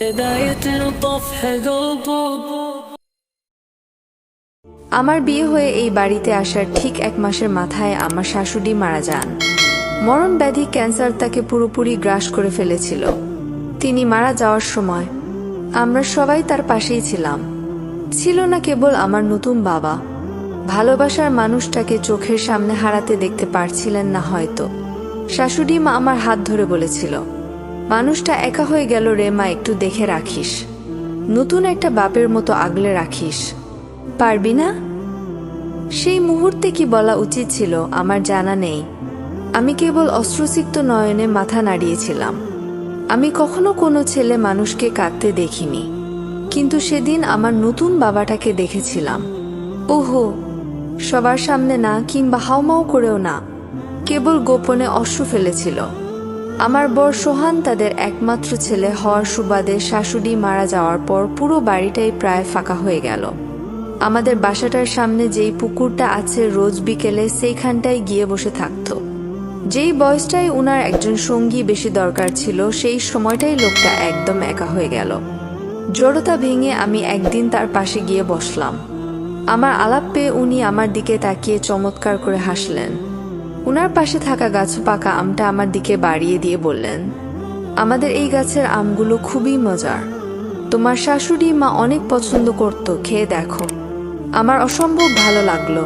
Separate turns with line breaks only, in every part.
بداية نطف قلبه
আমার বিয়ে হয়ে এই বাড়িতে আসার ঠিক এক মাসের মাথায় আমার শাশুড়ি মারা যান মরণ ব্যাধি ক্যান্সার তাকে পুরোপুরি গ্রাস করে ফেলেছিল তিনি মারা যাওয়ার সময় আমরা সবাই তার পাশেই ছিলাম ছিল না কেবল আমার নতুন বাবা ভালোবাসার মানুষটাকে চোখের সামনে হারাতে দেখতে পারছিলেন না হয়তো শাশুড়ি মা আমার হাত ধরে বলেছিল মানুষটা একা হয়ে গেল রে মা, একটু দেখে রাখিস। নতুন একটা বাপের মতো আগলে রাখিস। পারবি না? সেই মুহূর্তে কি বলা উচিত ছিল, আমার জানা নেই। আমি কেবল অস্ত্রসিক্ত নয়নে মাথা নাড়িয়েছিলাম। আমি কখনো কোনো ছেলে মানুষকে কাঁদতে দেখিনি। কিন্তু সেদিন আমার নতুন বাবাটাকে দেখেছিলাম। ওহো, সবার সামনে না কিংবা হাওমাও করেও না, কেবল গোপনে অশ্রু ফেলেছিল। আমার বর সোহান তাদের একমাত্র ছেলে হওয়ার সুবাদে শাশুড়ি মারা যাওয়ার পর পুরো বাড়িটাই প্রায় ফাঁকা হয়ে গেল। আমাদের বাসাটার সামনে যেই পুকুরটা আছে রোজ বিকেলে সেইখানটায় গিয়ে বসে থাকতো। যেই বয়সটাই উনার একজন সঙ্গী বেশি দরকার ছিল, সেই সময়টাই লোকটা একদম একা হয়ে গেল। জড়তা ভেঙে আমি একদিন তার পাশে গিয়ে বসলাম। আমার আলাপ পেয়ে উনি আমার দিকে তাকিয়ে চমৎকার করে হাসলেন। উনার পাশে থাকা গাছ পাকা আমটা আমার দিকে বাড়িয়ে দিয়ে বললেন, আমাদের এই গাছের আমগুলো খুবই মজার। তোমার শাশুড়ি মা অনেক পছন্দ করত, খেয়ে দেখো। আমার অসম্ভব ভালো লাগল।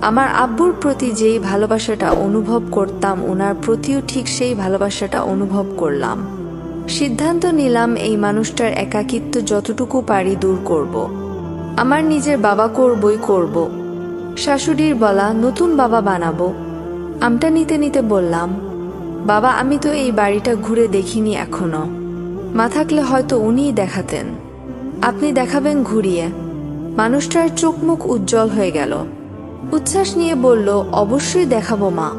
আমার আব্বুর প্রতি যেই ভালোবাসাটা অনুভব করতাম ওনার প্রতিও ঠিক সেই ভালোবাসাটা অনুভব করলাম। সিদ্ধান্ত নিলাম এই মানুষটার একাকিত্ব যতটুকু পারি দূর করব। আমার নিজের বাবা করবই করব। শাশুড়ির বলা, নতুন বাবা বানাবো। আমটা নিতে নিতে বললাম, বাবা, আমি তো এই বাড়িটা ঘুরে দেখিনি এখনও। মা থাকলে হয়তো উনিই দেখাতেন। আপনি দেখাবেন ঘুরিয়ে। মানুষটার চোখ মুখ উজ্জ্বল হয়ে গেল। উচ্ছ্বাস নিয়ে বলল, অবশ্যই দেখাবো, মা।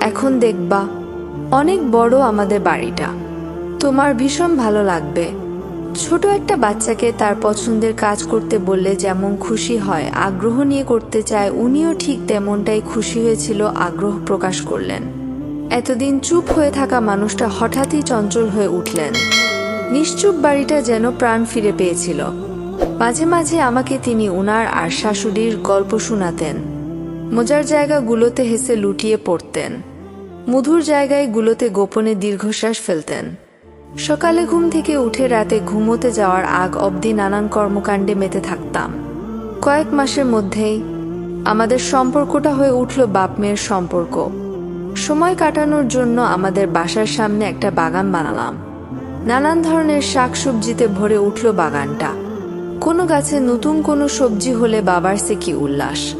এখন দেখবা, অনেক বড় আমাদের বাড়িটা। তোমার ভীষণ ভালো লাগবে। ছোট একটা বাচ্চাকে তার পছন্দের কাজ করতে বললে যেমন খুশি হয়, আগ্রহ নিয়ে করতে চায়, উনিও ঠিক তেমনটাই খুশি হয়েছিল, আগ্রহ প্রকাশ করলেন। এতদিন চুপ হয়ে থাকা মানুষটা হঠাৎই চঞ্চল হয়ে উঠলেন। নিশ্চুপ বাড়িটা যেন প্রাণ ফিরে পেয়েছিল। মাঝে মাঝে আমাকে তিনি উনার আর শাশুড়ির গল্প শোনাতেন। মজার জায়গাগুলোতে হেসে লুটিয়ে পড়তেন। মধুর জায়গায়গুলোতে গোপনে দীর্ঘশ্বাস ফেলতেন। সকালে ঘুম থেকে উঠে রাতে ঘুমোতে যাওয়ার আগ অবধি নানান কর্মকাণ্ডে মেতে থাকতাম। কয়েক মাসের মধ্যেই আমাদের সম্পর্কটা হয়ে উঠল বাপ মেয়ের সম্পর্ক। সময় কাটানোর জন্য আমাদের বাসার সামনে একটা বাগান বানালাম। নানান ধরনের শাকসবজিতে ভরে উঠল বাগানটা। কোনো গাছে নতুন কোনো সবজি হলে বাবার সে কি উল্লাস।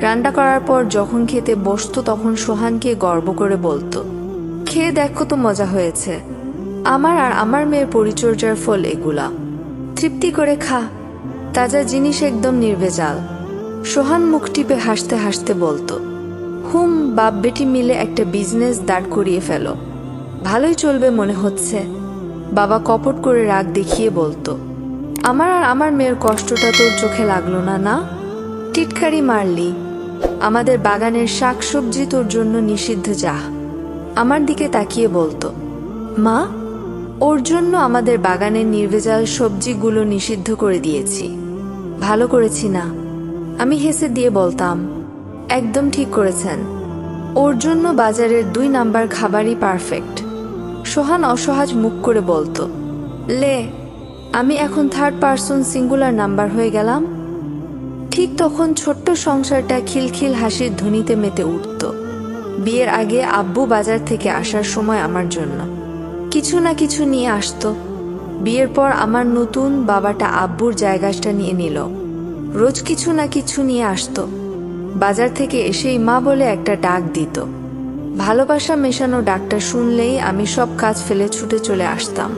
রান্না করার পর যখন খেতে বসতো তখন সোহানকে গর্ব করে বলতো, খেয়ে দেখো তো মজা হয়েছে। আমার আর আমার মেয়ের পরিচর্যার ফল এগুলা। তৃপ্তি করে খা। তাজা জিনিস একদম নির্ভেজাল। সোহান মুখ টিপে হাসতে হাসতে বলতো, হুম, বাপ বেটি মিলে একটা বিজনেস দাঁড় করিয়ে ফেলো। ভালোই চলবে মনে হচ্ছে। বাবা কপট করে রাগ দেখিয়ে বলতো, আমার আর আমার মেয়ের কষ্টটা তোর চোখে লাগল না না? টিটকারি মারলি। আমাদের বাগানের শাকসবজি তোর জন্য নিষিদ্ধ যা আমার দিকে তাকিয়ে বলতো, মা ওর জন্য আমাদের বাগানের নির্ভেজাল সবজিগুলো নিষিদ্ধ করে দিয়েছি। ভালো করেছি না। আমি হেসে দিয়ে বলতাম, একদম ঠিক করেছেন। ওর জন্য বাজারের দুই নাম্বার খাবারই পারফেক্ট। সোহান অসহাজ মুখ করে বলতো, লে, আমি এখন থার্ড পার্সন সিঙ্গুলার নাম্বার হয়ে গেলাম। ঠিক তখন ছোট্ট সংসারটা খিলখিল হাসির ধ্বনিতে মেতে উঠত। বিয়ের আগে আব্বু বাজার থেকে আসার সময় আমার জন্য। কিছু না কিছু নিয়ে আসতো। বিয়ের পর আমার নতুন বাবাটা আব্বুর জায়গাটা নিয়ে নিল। রোজ কিছু না কিছু নিয়ে আসতো। বাজার থেকে এসেই মা বলে একটা ডাক দিত। ভালোবাসা মেশানো ডাকটা শুনলেই আমি সব কাজ ফেলে ছুটে চলে আসতাম।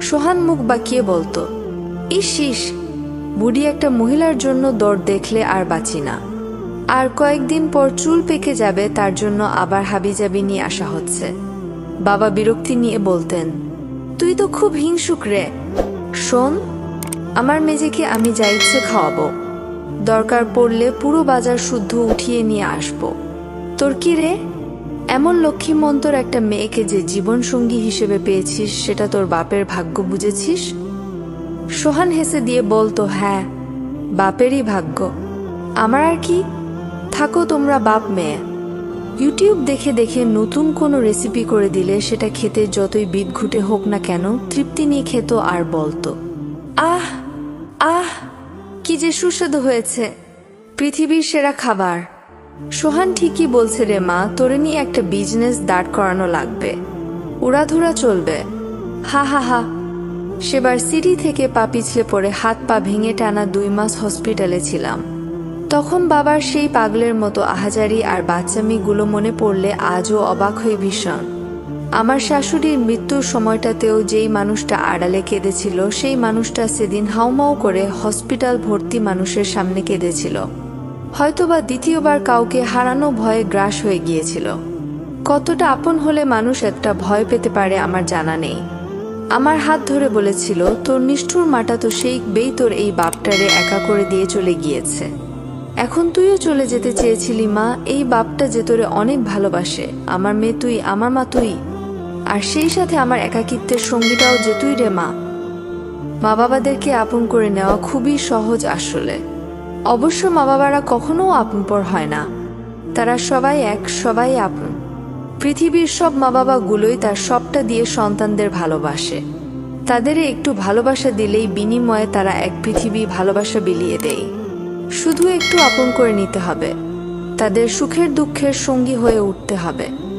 সোহান মুখ বাঁকিয়ে বলতো, ইস ইস, বুড়ি একটা মহিলার জন্য দৌড় দেখলে আর বাঁচি না। আর কয়েকদিন পর চুল পেকে যাবে, তার জন্য আবার হাবিজাবি নিয়ে আসা হচ্ছে। বাবা বিরক্তি নিয়ে বলতেন, তুই তো খুব হিংসুক রে। শোন, আমার মেজেকে আমি যা ইচ্ছে খাওয়াবো। দরকার পড়লে পুরো বাজার শুদ্ধ উঠিয়ে নিয়ে আসব। তোর কি রে? এমন লক্ষ্মীমন্তর একটা মেয়েকে যে জীবনসঙ্গী হিসেবে পেয়েছিস, সেটা তোর বাপের ভাগ্য বুঝেছিস? সোহান হেসে দিয়ে বলতো হ্যাঁ বাপেরই ভাগ্য। আমার আর কি? থাকো তোমরা বাপ মেয়ে। ইউটিউব দেখে দেখে নতুন কোনো রেসিপি করে দিলে সেটা খেতে যতই বিদঘুটে হোক না কেন, তৃপ্তি নিয়ে খেত আর বলতো। আহ আহ, কি যে সুস্বাদু হয়েছে। পৃথিবীর সেরা খাবার। সোহান ঠিকই বলছে রে মা, তোরে নিয়ে একটা বিজনেস দাঁড় করানো লাগবে। উড়াধুরা চলবে। হা হা হা। সেবার সিঁড়ি থেকে পা পিছলে পড়ে হাত পা ভেঙে টানা দুই মাস হসপিটালে ছিলাম। তখন বাবার সেই পাগলের মতো আহাজারি আর বাচ্চামিগুলো মনে পড়লে আজও অবাক হয়ে ভীষণ। আমার শাশুড়ির মৃত্যুর সময়টাতেও যেই মানুষটা আড়ালে কেঁদেছিল, সেই মানুষটা সেদিন হাউমাউ করে হসপিটাল ভর্তি মানুষের সামনে কেঁদেছিল। হয়তোবা দ্বিতীয়বার কাউকে হারানো ভয়ে গ্রাস হয়ে গিয়েছিল। কতটা আপন হলে মানুষ একটা ভয় পেতে পারে আমার জানা নেই। আমার হাত ধরে বলেছিল, তোর নিষ্ঠুর মাটা তো সেই বেই তোর এই বাপটারে একা করে দিয়ে চলে গিয়েছে। এখন তুইও চলে যেতে চেয়েছিলি, মা। এই বাপটা যে তোরে অনেক ভালোবাসে। আমার মেয়ে তুই, আমার মা তুই। আর সেই সাথে আমার একাকিত্বের সঙ্গীটাও যে তুই রে, মা। মা বাবাদেরকে আপন করে নেওয়া খুবই সহজ আসলে। অবশ্য মা বাবারা কখনো আপনপর হয় না। তারা সবাই এক, সবাই আপন। পৃথিবীর সব মা বাবাগুলোই তার সবটা দিয়ে সন্তানদের ভালোবাসে। তাদের একটু ভালোবাসা দিলেই বিনিময়ে তারা এক পৃথিবী ভালোবাসা বিলিয়ে দেয়। শুধু একটু আপন করে নিতে হবে। তাদের সুখের দুঃখের সঙ্গী হয়ে উঠতে হবে।